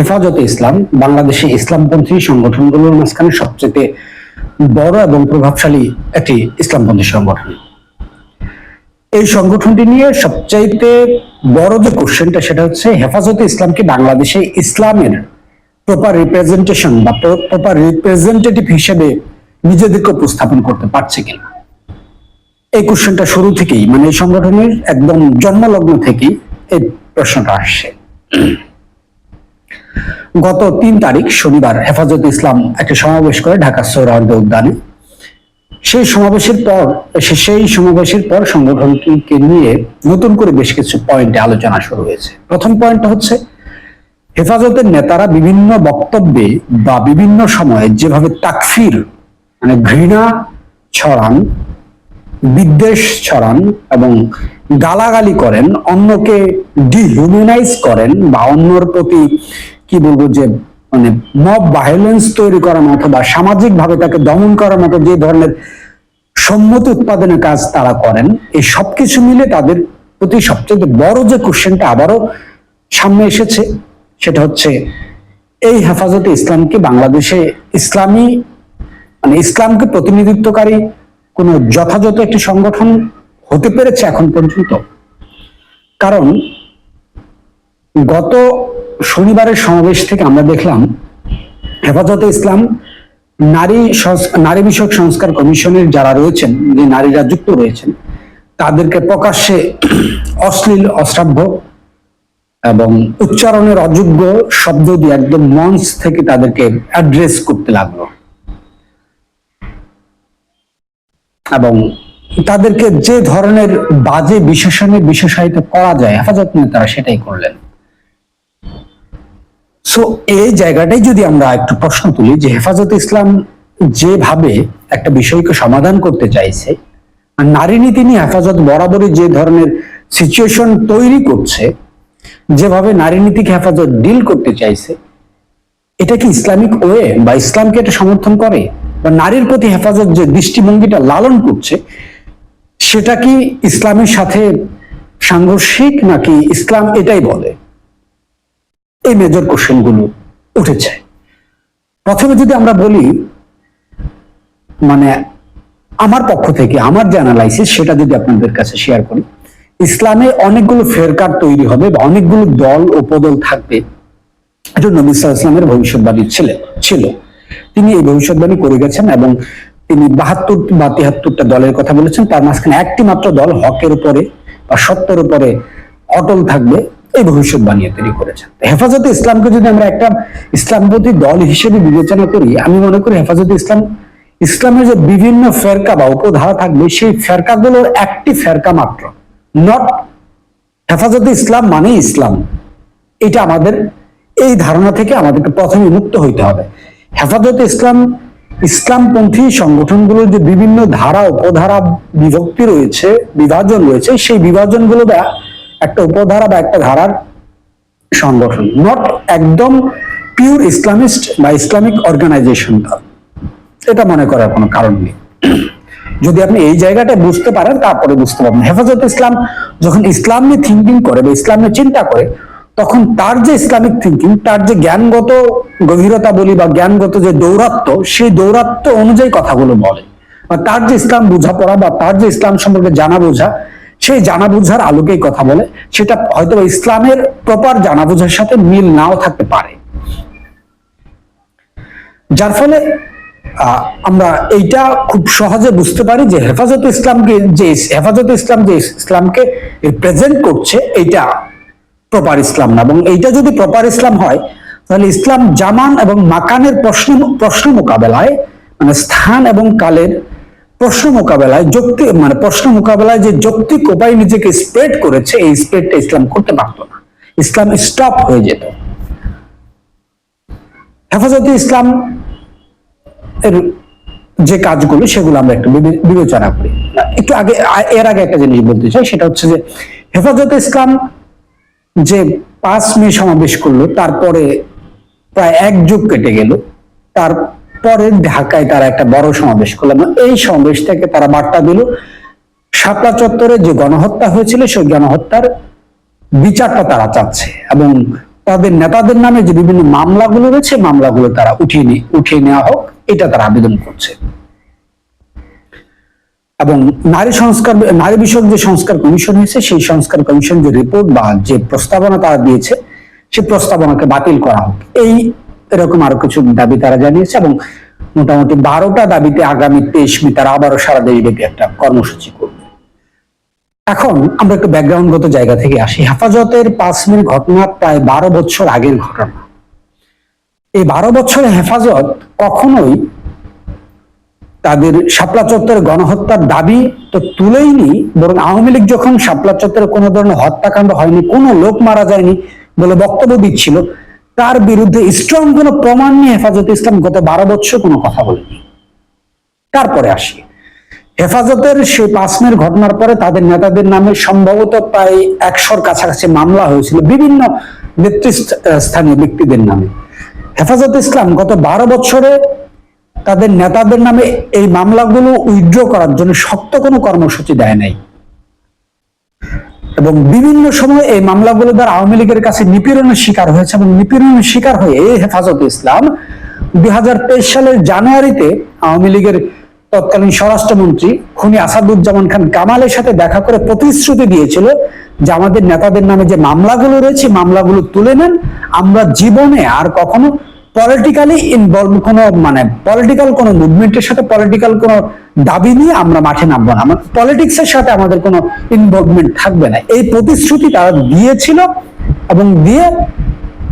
হেফাজতে ইসলাম, বাংলাদেশে ইসলামপন্থী সংগঠনগুলোর মাঝখানে সবচেয়ে বড় এবং প্রভাবশালী একটি ইসলামপন্থী সংগঠন। এই সংগঠনটি নিয়ে সবচাইতে বড় যে কোশ্চেনটা সেটা হচ্ছে, হেফাজতে ইসলামকে বাংলাদেশে ইসলামের প্রপার রিপ্রেজেন্টেশন বা প্রপার রিপ্রেজেন্টেটিভ হিসেবে নিজেদেরকে উপস্থাপন করতে পারছে কিনা? এই কোশ্চেনটা শুরু থেকেই মানে এই সংগঠনের একদম জন্মলগ্ন থেকেই এই প্রশ্নটা আসছে। গত তিন তারিখ শনিবার হেফাজত ইসলাম একটা সমাবেশ করে ঢাকা সৌরার্দ উদ্যানে। সেই সমাবেশের পর সেই সমাবেশের পর সংগঠনটিকে নিয়ে নতুন করে বেশ কিছু পয়েন্টে আলোচনা শুরু হয়েছে। প্রথম পয়েন্টটা হচ্ছে, হেফাজতের নেতারা বিভিন্ন বক্তব্যে বা বিভিন্ন সময়ে যেভাবে তাকফির মানে ঘৃণা ছড়ান, বিদ্বেষ ছড়ান এবং গালাগালি করেন, অন্যকে ডিহিউম্যানাইজ করেন বা অন্যর প্রতি কি বলব যে মানে মব ভায়োলেন্স তৈরি করার মতো বা সামাজিক ভাবে তাকে দমন করার মতো যে ধরনের সম্মতি উৎপাদনের কাজ তারা করেন, এই সবকিছু মিলে তাদের প্রতি সবচেয়ে বড় যে কোশ্চেনটা আবারও সামনে এসেছে, সেটা হচ্ছে এই হেফাজতে ইসলামকে বাংলাদেশে ইসলামী মানে ইসলামকে প্রতিনিধিত্বকারী কোন যথাযথ একটি সংগঠন হতে পেরেছে এখন পর্যন্ত? কারণ গত শনিবারের সমাবেশ থেকে আমরা দেখলাম হেফাজতে ইসলাম, নারী নারী বিষয়ক সংস্কার কমিশনের যারা রয়েছেন, যে নারীরা যুক্ত রয়েছেন, তাদেরকে প্রকাশ্যে অশ্লীল, অশ্রাব্য এবং উচ্চারণের অযোগ্য শব্দ দিয়ে একদম মঞ্চ থেকে তাদেরকে অ্যাড্রেস করতে লাগল। এবং তাদেরকে যে ধরনের বাজে বিশেষণে বিশেষায়িত করা যায়, হেফাজত নেতারা সেটাই করলেন। সো এই জায়গাটাই যদি আমরা একটু প্রশ্ন তুলি যে হেফাজত ইসলাম যেভাবে একটা বিষয়কে সমাধান করতে চাইছে নারী নীতি নিয়ে হেফাজত বরাবরই যে ধরনের সিচুয়েশন তৈরি করছে, যেভাবে নারী নীতিকে হেফাজত ডিল করতে চাইছে, এটা কি ইসলামিক ওয়ে বা ইসলামকে এটা সমর্থন করে? বা নারীর প্রতি হেফাজত যে দৃষ্টিভঙ্গিটা লালন করছে, সেটা কি ইসলামের সাথে সাংঘর্ষিক নাকি ইসলাম এটাই বলে? এই মেজর কোশ্চেনগুলো উঠেছে। প্রথমে যদি আমরা বলি মানে আমার পক্ষ থেকে, আমার যে অ্যানালাইসিস সেটা যদি আপনাদের কাছে শেয়ার করি, ইসলামে অনেকগুলো ফেরকার তৈরি হবে বা অনেকগুলো দল উপদল থাকবে এটা নবী ইসলামের ভবিষ্যৎবাণী ছিল ছিল। তিনি এই ভবিষ্যৎবাণী করে গেছেন এবং তিনি বাহাত্তর বা তিয়াত্তরটা দলের কথা বলেছেন, তার মাঝখানে একটি মাত্র দল হকের উপরে বা সত্যের উপরে অটল থাকবে। এই ভবিষ্যৎবাণী তিনি করেছেন। হেফাজতে ইসলামকে যদি আমরা একটা ইসলামপন্থী দল হিসেবে বিবেচনা করি, আমি মনে করি হেফাজতে ইসলাম, ইসলামের যে বিভিন্ন ফেরকা বা উপধারা থাকবে, সেই ফেরকাগুলোর একটি ফেরকা মাত্র। নট হেফাজতে ইসলাম মানে ইসলাম। এটা আমাদের, এই ধারণা থেকে আমাদেরকে প্রথমে মুক্ত হইতে হবে। হেফাজতে ইসলাম, ইসলামপন্থী সংগঠনগুলোর যে বিভিন্ন ধারা, উপধারা, বিভক্তি রয়েছে, বিভাজন রয়েছে, সেই বিভাজনগুলো বা একটা উপধারা বা একটা ধারার সংগঠন নট একদম পিওর ইসলামিস্ট বা ইসলামিক অর্গানাইজেশন এটা মনে করার কোনো কারণ নেই। যদি আপনি এই জায়গাটা বুঝতে পারেন, তারপরে বুঝতে পারবেন। হেফাজত ইসলাম যখন ইসলাম নিয়ে থিঙ্কিং করে বা ইসলাম নিয়ে চিন্তা করে, তখন তার যে ইসলামিক থিঙ্কিং তার যে জ্ঞানগত গভীরতা বলি বা জ্ঞানগত যে দৌরাত্ম, সেই দৌরাত্ম অনুযায়ী কথাগুলো বলে। বা তার যে ইসলাম বোঝাপড়া বা তার যে ইসলাম সম্পর্কে জানা বোঝা সেই জানা বোঝার আলোকেই কথা বলে, সেটা হয়তো ইসলামের প্রপার জানা বোঝার সাথে মিল নাও থাকতে পারে। যার ফলে আমরা এইটা খুব সহজে বুঝতে পারি যে হেফাজত ইসলামকে যে, হেফাজত ইসলাম যে ইসলামকে প্রেজেন্ট করছে, এইটা প্রপার ইসলাম না। এবং এইটা যদি প্রপার ইসলাম হয়, তাহলে ইসলাম জামান এবং মাকানের প্রশ্ন প্রশ্ন মোকাবেলায় মানে স্থান এবং কালের প্রশ্ন মোকাবেলায় যৌক্তিক মানে প্রশ্ন মোকাবেলায় যে যৌক্তিক উপায় নিজেকে স্প্রেড করেছে, এই স্প্রেডটা ইসলাম করতে পারতো না। ইসলাম স্টপ হয়ে যেত। হেফাজতে ইসলাম এর যে কাজগুলো, সেগুলো আমরা একটু বিবেচনা করি। একটু আগে, এর আগে একটা জিনিস বলতে চাই, সেটা হচ্ছে যে হেফাজতে ইসলাম যে পাঁচ মে সমাবেশ করল, তারপরে প্রায় এক যুগ কেটে গেল। তারপরে ঢাকায় তারা একটা বড় সমাবেশ করল এবং এই সমাবেশ থেকে তারা বার্তা দিল, শাপলা চত্বরে যে গণহত্যা হয়েছিল, সেই গণহত্যার বিচারটা তারা চাচ্ছে এবং তাদের নেতাদের নামে যে বিভিন্ন মামলাগুলো রয়েছে, মামলাগুলো তারা উঠিয়ে নি, উঠিয়ে নেওয়া হোক, এটা তারা আবেদন করছে। এবং নারী সংস্কার, নারী বিষয়ক যে সংস্কার কমিশন হয়েছে, সেই সংস্কার কমিশন যে রিপোর্ট বা যে প্রস্তাবনা তারা দিয়েছে সেই প্রস্তাবনাকে বাতিল করা হোক। এই এরকম আরও কিছু দাবি তারা জানিয়েছে এবং মোটামুটি বারোটা দাবিতে আগামী তেইশ মে তারা আবারও সারা দেশব্যাপী একটা কর্মসূচি করবে। এখন আমরা একটু ব্যাকগ্রাউন্ডগত জায়গা থেকে আসি। হেফাজতের পাঁচ মিনিট ঘটনা প্রায় বারো বছর আগের ঘটনা। এই বারো বছরের হেফাজত কখনোই তাদের শাপলা চত্বরের গণহত্যার দাবি তো তুলেইনি, বরং আওয়ামী লীগ যখন শাপলা চত্বরে কোনো ধরনের হত্যাকাণ্ড হয়নি, কোনো লোক মারা যায়নি বলে বক্তব্য দিচ্ছিল তার বিরুদ্ধে স্ট্রং কোনো প্রমাণ নিয়ে হেফাজত ইসলাম গত বারো বছর কোনো কথা বলেনি। তারপরে আসি। হেফাজতের সেই পাঁচমের ঘটনার পরে তাদের নেতাদের নামে সম্ভবত প্রায় একশোর কাছাকাছি মামলা হয়েছিল বিভিন্ন নেতৃস্থানীয় ব্যক্তিদের নামে। হেফাজত ইসলাম গত বারো বছরে তাদের নেতাদের নামে এই মামলাগুলো উইথড্র করার জন্য শক্ত কোনো কর্মসূচি দেয় নাই। এবং বিভিন্ন সময় এই মামলাগুলো দ্বারা আওয়ামী লীগের কাছে নিপীড়নের শিকার হয়েছে এবং নিপীড়নের শিকার হয়ে এই হেফাজত ইসলাম দুই হাজার তেইশ সালের জানুয়ারিতে আওয়ামী লীগের তৎকালীন স্বরাষ্ট্রমন্ত্রী খুনি আসাদুজ্জামান খান কামালের সাথে দেখা করে প্রতিশ্রুতি দিয়েছিল যে আমাদের নেতাদের নামে যে মামলাগুলো রয়েছে, মামলাগুলো তুলে নেন। আমরা জীবনে আর কখনো পলিটিক্যালি ইনভলভ কোনো মানে পলিটিক্যাল কোনো মুভমেন্টের সাথে পলিটিক্যাল কোনো দাবি নিয়ে আমরা মাঠে নামবো না। আমার পলিটিক্স এর সাথে আমাদের কোনো ইনভলভমেন্ট থাকবে না। এই প্রতিশ্রুতি তারা দিয়েছিল এবং দিয়ে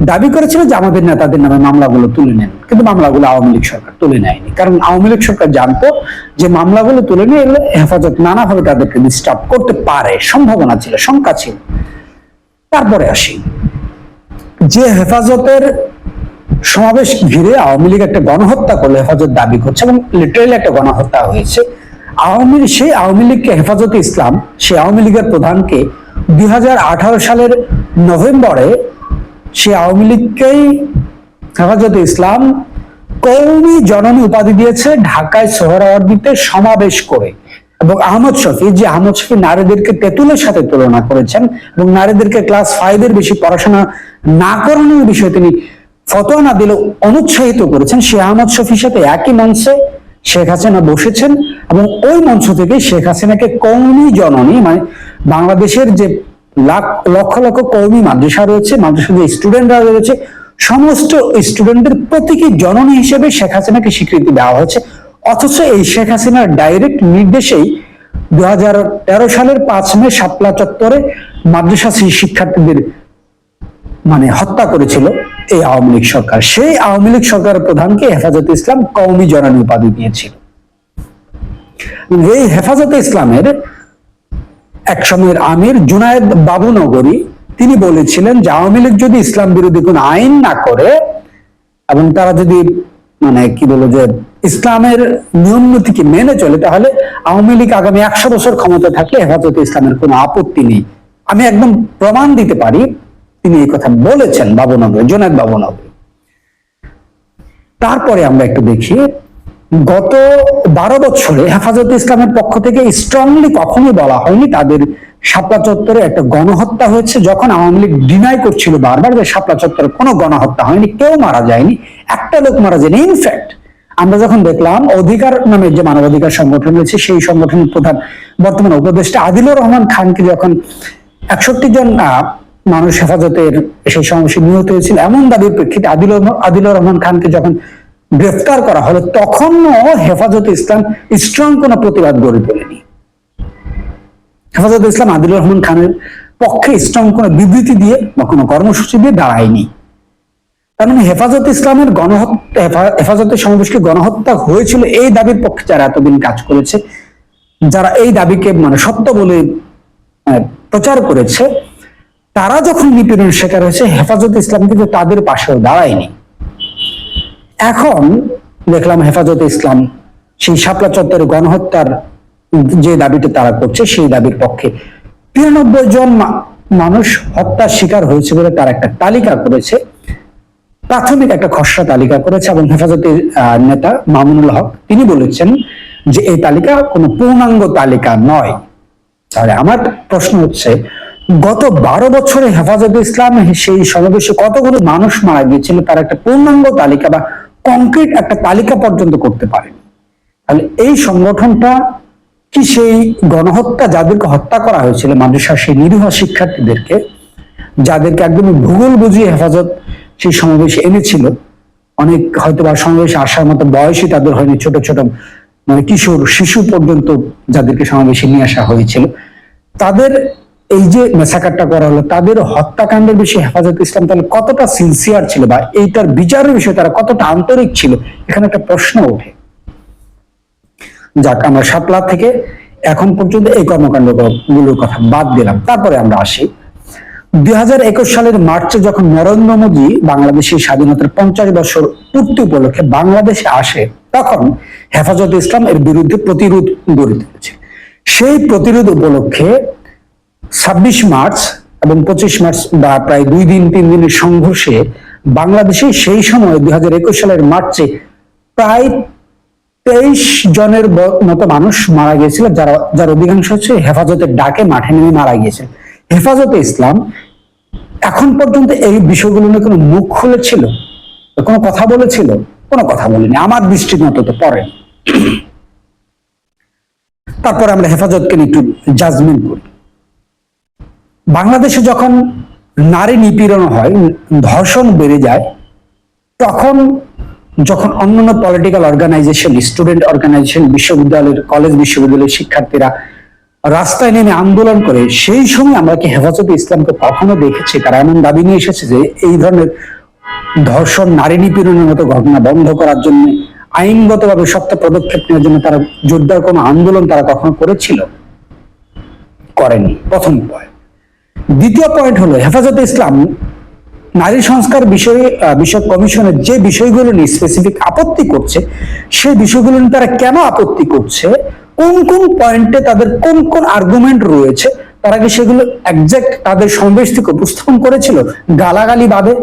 দাবি করেছিল যে আমাদের নেতাদের নামে মামলাগুলো তুলে নেন। কিন্তু মামলাগুলো আওয়ামী লীগ সরকার তুলে নেয়নি। কারণ আওয়ামী লীগ সরকার জানতো যে মামলাগুলো তুলে নিয়ে এগুলো হেফাজত নানাভাবে তাদেরকে ডিস্টার্ব করতে পারে। সম্ভাবনা ছিল, শঙ্কা ছিল। তারপরে আসি। যে হেফাজতের সমাবেশ ঘিরে আওয়ামী লীগ একটা গণহত্যা করল হেফাজত দাবি করছে এবং লিটারেলি একটা গণহত্যা হয়েছে। আওয়ামী সেই আওয়ামী লীগকে হেফাজতে ইসলাম, সেই আওয়ামী লীগের প্রধানকে দুই সালের নভেম্বরে সে আওয়ামী লীগকেই হেফাজতে ইসলাম কৌমি জননী উপাধি দিয়েছে ঢাকায় সোহরাওয়ার্দিতে সমাবেশ করে। এবং আহমদ শফি, যে আহমদ শফি নারীদেরকে তেঁতুলের সাথে তুলনা করেছেন এবং নারীদেরকে ক্লাস ফাইভের বেশি পড়াশোনা না করানোর বিষয়ে তিনি ফতোয়া না অনুৎসাহিত করেছেন সে আহমদ শফির সাথে একই মঞ্চে শেখ হাসিনা বসেছেন এবং ওই মঞ্চ থেকে শেখ হাসিনাকে কৌমি জননী মানে বাংলাদেশের যে লাখ, লক্ষ লক্ষ কৌমি মাদ্রাসা রয়েছে মাদ্রাসা যে স্টুডেন্টরা রয়েছে, সমস্ত স্টুডেন্টদের প্রতীকী জননী হিসেবে শেখ হাসিনাকে স্বীকৃতি দেওয়া হয়েছে। অথচ এই শেখ হাসিনার ডাইরেক্ট নির্দেশেই দু হাজার তেরো সালের পাঁচ মে শাপলা চত্বরে মাদ্রাসা শিক্ষার্থীদের মানে হত্যা করেছিল এই আওয়ামী লীগ সরকার। সেই আওয়ামী লীগ সরকারের প্রধানকে হেফাজত ইসলাম কওমি জননী উপাধি দিয়েছিল। এই হেফাজতে ইসলামের এক সময়ের আমির জুনায়েদ বাবু নগরী তিনি বলেছিলেন যে আওয়ামী লীগ যদি ইসলাম বিরোধী কোনো আইন না করে এবং তারা যদি মানে কি বলব যে ইসলামের নিয়ম নীতিকে মেনে চলে, তাহলে আওয়ামী লীগ আগামী একশো বছর ক্ষমতা থাকলে হেফাজতে ইসলামের কোনো আপত্তি নেই। আমি একদম প্রমাণ দিতে পারি তিনি এই কথা বলেছেন, বাবুনগর জোনাদ বাবুনগর। তারপরে আমরা একটু দেখি, গত বারো বছরে হেফাজতে ইসলামের পক্ষ থেকে স্ট্রংলি কখনোই বলা হয়নি তাদের শাপলা চত্বরে একটা গণহত্যা হয়েছে, যখন আওয়ামী লীগ ডিনাই করছিল বারবার যে শাপলা চত্বরে কোনো গণহত্যা হয়নি, কেউ মারা যায়নি, একটা লোক মারা যায়নি। ইনফ্যাক্ট আমরা যখন দেখলাম, অধিকার নামে যে মানবাধিকার সংগঠন রয়েছে, সেই সংগঠনের প্রধান বর্তমান উপদেষ্টা আদিলুর রহমান খানকে যখন একষট্টি জন মানুষ হেফাজতের সেই সমাবেশে নিহত হয়েছিল। এমন দাবির প্রেক্ষিতে আদিল আদিলুর রহমান খানকে যখন গ্রেফতার করা হলো, তখনও হেফাজত ইসলাম স্ট্রং কোনো প্রতিবাদ গড়ে তোলেনি। হেফাজত ইসলাম আদিলুর রহমান খানের পক্ষে স্ট্রং কোনো বিবৃতি দিয়ে বা কোনো কর্মসূচি দিয়ে দাঁড়ায়নি। তার মানে হেফাজত ইসলামের গণহত্যা হেফাজতের সমাবেশকে গণহত্যা হয়েছিল এই দাবির পক্ষে যারা এতদিন কাজ করেছে, যারা এই দাবিকে মানে সত্য বলে প্রচার করেছে তারা যখন নিপীড়নের শিকার হয়েছে, হেফাজত ইসলাম কিন্তু তাদের পাশেও দাঁড়ায়নি। এখন দেখলাম হেফাজতে ইসলাম সেই শাপলা চত্বরে গণহত্যার যে দাবিটা তারা করছে, সেই দাবির পক্ষে তিরানব্বই জন মানুষ হত্যার শিকার হয়েছে বলে তার একটা তালিকা করেছে। প্রাথমিক একটা খসড়া তালিকা করেছে এবং হেফাজতের নেতা মামুনুল হক, তিনি বলেছেন যে এই তালিকা কোনো পূর্ণাঙ্গ তালিকা নয়। তাহলে আমার প্রশ্ন হচ্ছে গত বারো বছরে হেফাজতে ইসলাম সেই সমাবেশে কতগুলো মানুষ মারা গিয়েছিল তার একটা পূর্ণাঙ্গ তালিকা বা কংক্রিট একটা তালিকা পর্যন্ত করতে পারে তাহলে এই সংগঠনটা কি সেই গণহত্যা যাদেরকে হত্যা করা হয়েছিল, মাদ্রাসার সেই নিরীহ শিক্ষার্থীদেরকে, যাদেরকে একদম ভূগোল বুঝিয়ে হেফাজত সেই সমাবেশে এনেছিল? অনেক হয়তো বা সমাবেশে আসার মতো বয়সই তাদের হয়নি, ছোট ছোট মানে কিশোর, শিশু পর্যন্ত যাদেরকে সমাবেশে নিয়ে আসা হয়েছিল। তাদের এই যে মেসাকারটা করা হলো তাদের হত্যাকাণ্ডের বিষয়ে হেফাজত ইসলাম তাহলে কতটা সিনসিয়ার ছিল বা এইটার বিচারের বিষয়ে তারা কতটা আন্তরিক ছিল? এখানে একটা প্রশ্ন ওঠে। যাক, আমরা সাতলা থেকে এখন পর্যন্ত এই কর্মকাণ্ডগুলোর কথা বাদ দিলাম। তারপরে আমরা আসি। দুই হাজার একুশ সালের মার্চে যখন নরেন্দ্র মোদী বাংলাদেশের স্বাধীনতার পঞ্চাশ বছর পূর্তি উপলক্ষে বাংলাদেশে আসে, তখন হেফাজত ইসলাম এর বিরুদ্ধে প্রতিরোধ গড়ে তুলেছে। সেই প্রতিরোধ উপলক্ষে ছাব্বিশ মার্চ এবং পঁচিশ মার্চ বা প্রায় দুই দিন, তিন দিনের সংঘর্ষে বাংলাদেশে সেই সময় দুই হাজার একুশ সালের মার্চে প্রায় তেইশ জনের মতো মানুষ মারা গিয়েছিল, যারা, যার অধিকাংশ হচ্ছে হেফাজতের ডাকে, মাঠে নেমে মারা গিয়েছিল। হেফাজতে ইসলাম এখন পর্যন্ত এই বিষয়গুলো নিয়ে কোনো মুখ খুলেছিল, কোনো কথা বলেছিল? কোনো কথা বলেনি। আমার দৃষ্টির মতো তো পরে তারপর আমরা হেফাজতকে একটু জাজমেন্ট করি। বাংলাদেশে যখন নারী নিপীড়ন হয়, ধর্ষণ বেড়ে যায়, তখন যখন অন্যান্য পলিটিক্যাল অর্গানাইজেশন স্টুডেন্ট অর্গানাইজেশন বিশ্ববিদ্যালয়ের কলেজ বিশ্ববিদ্যালয়ের শিক্ষার্থীরা রাস্তায় নেমে আন্দোলন করে, সেই সময় আমরা কি হেফাজতে ইসলামকে কখনো দেখেছি? তারা এমন দাবি নিয়ে এসেছে যে এই ধরনের ধর্ষণ, নারী নিপীড়নের মতো ঘটনা বন্ধ করার জন্য, আইনগতভাবে শক্ত পদক্ষেপ নেওয়ার জন্য তারা জোরদার কোনো আন্দোলন তারা কখনো করেছিল? করেনি। প্রথম পয়েন্ট দ্বিতীয় পয়েন্ট হলো হেফাজতে ইসলাম নারী সংস্কার বিষয়ে বিষয়ক কমিশনের যে বিষয়গুলো নিয়ে স্পেসিফিক আপত্তি করছে, সেই বিষয়গুলো নিয়ে তারা কেন আপত্তি করছে? কোন কোন পয়েন্টে তাদের কোন কোন আর্গুমেন্ট রয়েছে? তারা কি সেগুলো একজ্যাক্ট তাদের সমাবেশ থেকে উপস্থাপন করেছিল, গালাগালি বাদে।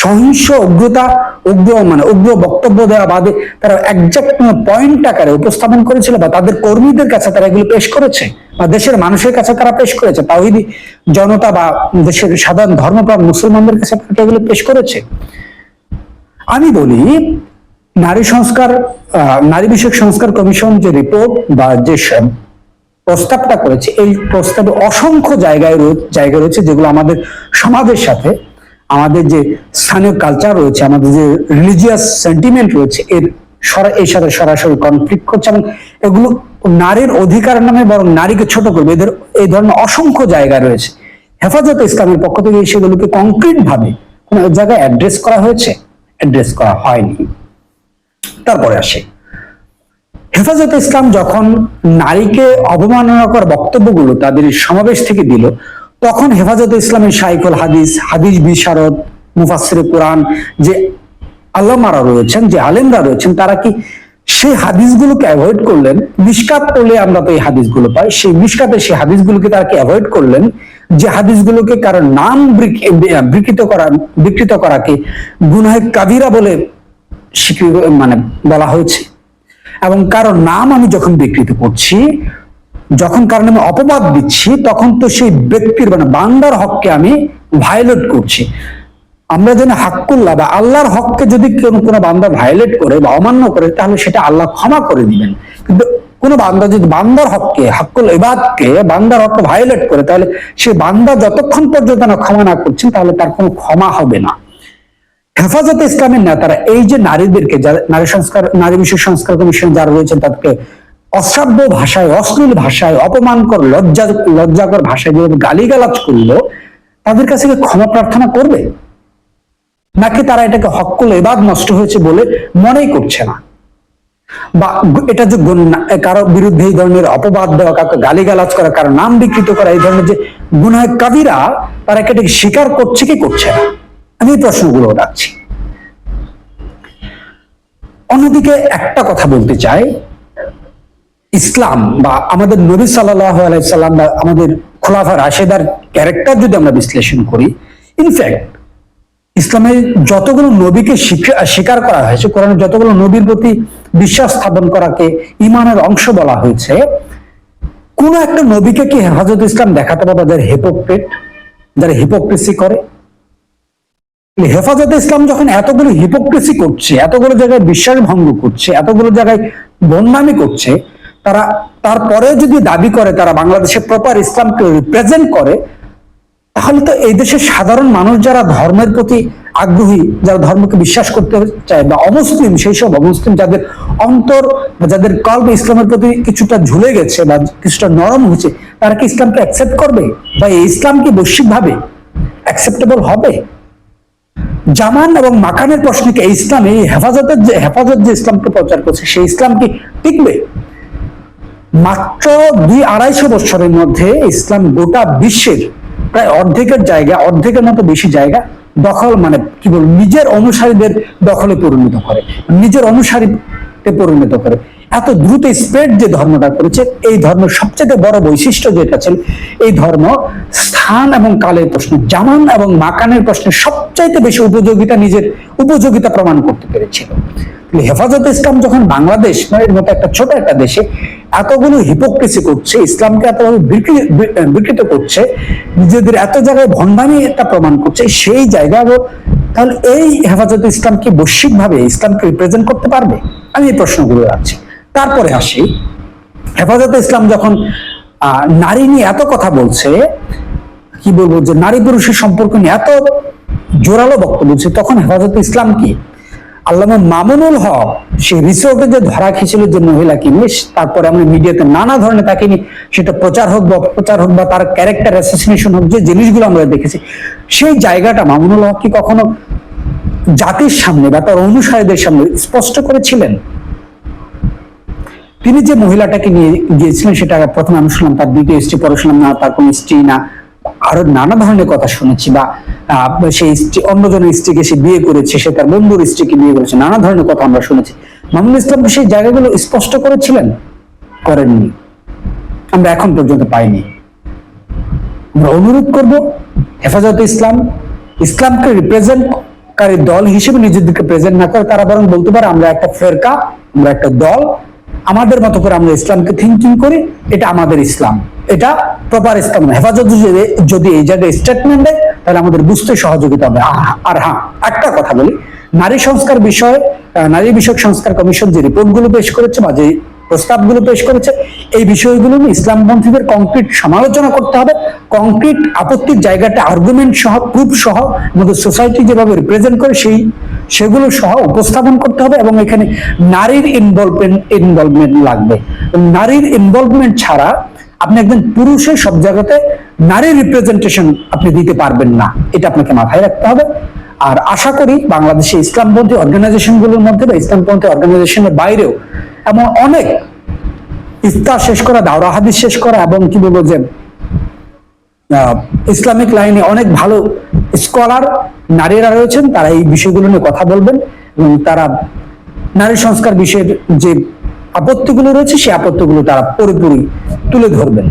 সহিংস উগ্রতা, উগ্র মানে উগ্র বক্তব্য দেওয়া বাদে তারা একজ্যাক্ট পয়েন্ট আকারে উপস্থাপন করেছিল বা তাদের কর্মীদের কাছে তারা এগুলো পেশ করেছে? বা দেশের মানুষের কাছে তারা পেশ করেছে? তাওহিদি জনতা বা দেশের সাধারণ ধর্মপ্রাণ মুসলমানদের কাছে তারা এগুলো পেশ করেছে? আমি বলি, নারী সংস্কার নারী বিষয়ক সংস্কার কমিশন যে রিপোর্ট বা যে প্রস্তাবটা করেছে, এই প্রস্তাবে অসংখ্য জায়গায় জায়গা রয়েছে যেগুলো আমাদের সমাজের সাথে আমাদের যে স্থানীয় কালচার রয়েছে, আমাদের যে রিলিজিয়াস সেন্টিমেন্ট রয়েছে, এর এর সাথে সরাসরি কনফ্লিক্ট করছে এবং এগুলো নারীর অধিকার নামে বরং নারীকে ছোট করবে। এদের, এই ধরনের অসংখ্য জায়গা রয়েছে। হেফাজত ইসলামের পক্ষ থেকে সেগুলোকে কংক্রিট ভাবে কোন জায়গায় অ্যাড্রেস করা হয়েছে? অ্যাড্রেস করা হয়নি। তারপরে আসে। হেফাজত ইসলাম যখন নারীকে অবমাননাকর বক্তব্যগুলো তাদের সমাবেশ থেকে দিল তখন হেফাজত ইসলামের সাইকুল হাদিস হাদিস বিশারদ মুফাসির কোরআন যে আল্লামারা রয়েছেন, যে আলেমরা রয়েছেন, তারা কি সেই হাদিসগুলোকে অ্যাভয়েড করলেন? মিসকাত পড়লে আমরা তো এই হাদিসগুলো পাই। সেই মিসকাতে সেই হাদিসগুলোকে তারা কি অ্যাভয়েড করলেন? যে হাদিসগুলোকে কারও নাম বিকৃত করা, বিকৃত করাকে গুনাহে কাবিরা বলে মানে বলা হয়েছে? এবং কারও নাম আমি যখন বিকৃত করছি যখন কারও নামে অপবাদ দিচ্ছি, তখন তো সেই ব্যক্তির মানে বান্দার হককে আমি ভায়োলেট করছি। আমরা যেন হাক্কুল্লাহ বা আল্লাহর হককে যদি কোনো কোনো বান্দা ভায়োলেট করে বা অমান্য করে, তাহলে সেটা আল্লাহ ক্ষমা করে দিবেন। কিন্তু কোনো বান্দা যদি বান্দার হককে, হাক্কুল ইবাদকে, বান্দার হককে ভায়োলেট করে, তাহলে সে বান্দা যতক্ষণ পর্যন্ত না ক্ষমা না করছেন, তাহলে তার কোনো ক্ষমা হবে না। হেফাজতে ইসলামের নেতারা, এই যে নারীদেরকে, যারা নারী সংস্কার, নারী বিষয় সংস্কার কমিশন যারা রয়েছেন, তাদেরকে অশ্রাব্য ভাষায়, অশ্লীল ভাষায় অপমানকর লজ্জা, লজ্জাকর ভাষায় যেভাবে গালিগালাজ করল, তাদের কাছে ক্ষমা প্রার্থনা করবে? নাকি তারা এটাকে হক্কুল এবাদ নষ্ট হয়েছে বলে মনেই করছে না? বা এটা যে কারও বিরুদ্ধে এই ধরনের অপবাদ দেওয়া, কাউকে গালিগালাজ করা, কারও নাম বিকৃত করা, এই ধরনের যে গুনায় কাবিরা, তারা এটাকে স্বীকার করছে কি করছে না? আমি এই প্রশ্নগুলো রাখছি অন্যদিকে একটা কথা বলতে চাই। ইসলাম বা আমাদের নবী আলাইসাল্লাম বা আমাদের খোলাফা রাশেদার ক্যারেক্টার যদি আমরা বিশ্লেষণ করি ইনফ্যাক্ট ইসলামের যতগুলো নবীকে স্বীকার করা হয়েছে কোরআনের যতগুলো নবীর প্রতি বিশ্বাস স্থাপন করাকে ইমানের অংশ বলা হয়েছে, কোন একটা নবীকে কি হেফাজত ইসলাম দেখাতে পারবে যারা হিপোক্রেট যারা হিপোক্রেসি করে? হেফাজত ইসলাম যখন এতগুলো হিপোক্রেসি করছে, এতগুলো জায়গায় বিশ্বাস ভঙ্গ করছে, এতগুলো জায়গায় বন্যামি করছে তারা তারপরে যদি দাবি করে, তারা বাংলাদেশে প্রপার ইসলামকে রিপ্রেজেন্ট করে, তাহলে তো এই দেশের সাধারণ মানুষ যারা ধর্মের প্রতি আগ্রহী, যারা ধর্মকে বিশ্বাস করতে চায় বা অমুসলিম, সেই সব অমুসলিম যাদের অন্তর যাদের কল্প ইসলামের প্রতি কিছুটা ঝুলে গেছে বা কিছুটা নরম হয়েছে, তারা কি ইসলামকে অ্যাকসেপ্ট করবে? বা এই ইসলাম কি বৈশ্বিকভাবে অ্যাকসেপ্টেবল হবে? জামান এবং মাকানের প্রশ্নে কি ইসলাম, এই হেফাজতের যে, হেফাজত যে ইসলামকে প্রচার করছে, সেই ইসলাম কি টিকবে? মাত্র দুই আড়াইশো বছরের মধ্যে ইসলাম গোটা বিশ্বের প্রায় অর্ধেকের জায়গা, অর্ধেকের মতো বেশি জায়গা দখল মানে কি বল নিজের অনুসারীদের দখলে পরিণত করে, নিজের অনুসারীতে পরিণত করে। এত দ্রুত স্প্রেড যে ধর্মটা করেছে, এই ধর্মের সবচেয়ে বড় বৈশিষ্ট্য যেটা ছিল, এই ধর্ম স্থান এবং কালের প্রশ্ন জামান এবং মাকানের প্রশ্নে সবচাইতে বেশি উপযোগিতা নিজের উপযোগিতা প্রমাণ করতে পেরেছিল। হেফাজত ইসলাম যখন বাংলাদেশ মানে এর মতো একটা ছোট একটা দেশে এতগুলো হিপোক্রেসি করছে, ইসলামকে বিকৃ- বিকৃত করছে, নিজেদের এত জায়গায় ভণ্ডামি একটা প্রমাণ করছে, সেই জায়গাগুলো তাহলে এই হেফাজত ইসলাম কি বৈশ্বিকভাবে ইসলামকে রিপ্রেজেন্ট করতে পারবে? আমি এই প্রশ্নগুলো রাখছি। তারপরে আসি। হেফাজত ইসলাম যখন নারী নিয়ে এত কথা বলছে, কি বলব যে নারী পুরুষের সম্পর্ক নিয়ে এত জোরালো বক্তব্য বলছে, তখন হেফাজত ইসলাম কি? আল্লামা মামুনুল হক, সে রিসোর্টে যে ধরা খেয়েছিল যে মহিলাকে নিয়ে তারপরে আমরা মিডিয়াতে নানা ধরনের তাকে নিয়ে, সেটা প্রচার হোক বা প্রচার হোক বা তার ক্যারেক্টার অ্যাসোসিয়েশন হোক, যে জিনিসগুলো আমরা দেখেছি, সেই জায়গাটা মামুনুল হক কি কখনো জাতির সামনে বা তার অনুসারীদের সামনে স্পষ্ট করেছিলেন? তিনি যে মহিলাটাকে নিয়ে গিয়েছিলেন সেটা প্রথমে আমি শুনলাম, তার দ্বিতীয় স্ত্রী, পরে শুনলাম না, তার কোন স্ত্রী না। আরও নানা ধরনের কথা শুনেছি বা সেই স্ত্রী অন্যজনের স্ত্রীকে সে বিয়ে করেছে, সে তার বন্ধুর স্ত্রীকে বিয়ে করেছে, নানা ধরনের কথা আমরা শুনেছি। মামুনুল ইসলাম সেই জায়গাগুলো স্পষ্ট করেছিলেন? করেননি। আমরা এখন পর্যন্ত পাইনি। আমরা অনুরোধ করব, হেফাজত ইসলাম, ইসলামকে রিপ্রেজেন্টকারী দল হিসেবে নিজেদেরকে প্রেজেন্ট না করে, তারা বরং বলতে পারে, আমরা একটা ফেরকা, আমরা একটা দল আমাদের মতো করে আমরা ইসলামকে থিঙ্কিং করি, এটা আমাদের ইসলাম। এটা প্রপার ইসলাম হেফাজত যদি- এই জায়গায় স্টেটমেন্ট দেয়, তাহলে আমাদের বুঝতে সহযোগিতা হবে। আর হ্যাঁ একটা কথা বলি। নারী সংস্কার বিষয়ে নারী বিষয়ক সংস্কার কমিশন যে রিপোর্টগুলো পেশ করেছে বা যে প্রস্তাবগুলো পেশ করেছে, এই বিষয়গুলো নিয়ে ইসলামপন্থীদের কংক্রিট সমালোচনা করতে হবে। কংক্রিট আপত্তির জায়গাটা আর্গুমেন্ট সহ প্রুফ সহ, আমাদের সোসাইটি যেভাবে রিপ্রেজেন্ট করে, সেই সেগুলো সহ উপস্থাপন করতে হবে এবং এখানে নারীর ইনভলভমেন্ট ইনভলভমেন্ট লাগবে। নারীর ইনভলভমেন্ট ছাড়া আপনি একজন পুরুষের সব জায়গাতে নারীর রিপ্রেজেন্টেশন আপনি দিতে পারবেন না। এটা আপনাকে মাথায় রাখতে হবে। আর আশা করি বাংলাদেশে ইসলামপন্থী অর্গানাইজেশনগুলোর মধ্যে বা ইসলামপন্থী অর্গানাইজেশনের বাইরেও এমন অনেক ইফতার শেষ করা, দাওরা হাদিস শেষ করা এবং কি বলব যে ইসলামিক লাইনে অনেক ভালো স্কলার নারীরা রয়েছেন, তারা এই বিষয়গুলো নিয়ে কথা বলবেন এবং তারা নারী সংস্কার বিষয়ের যে আপত্তিগুলো রয়েছে, সেই আপত্তিগুলো তারা পুরোপুরি তুলে ধরবেন।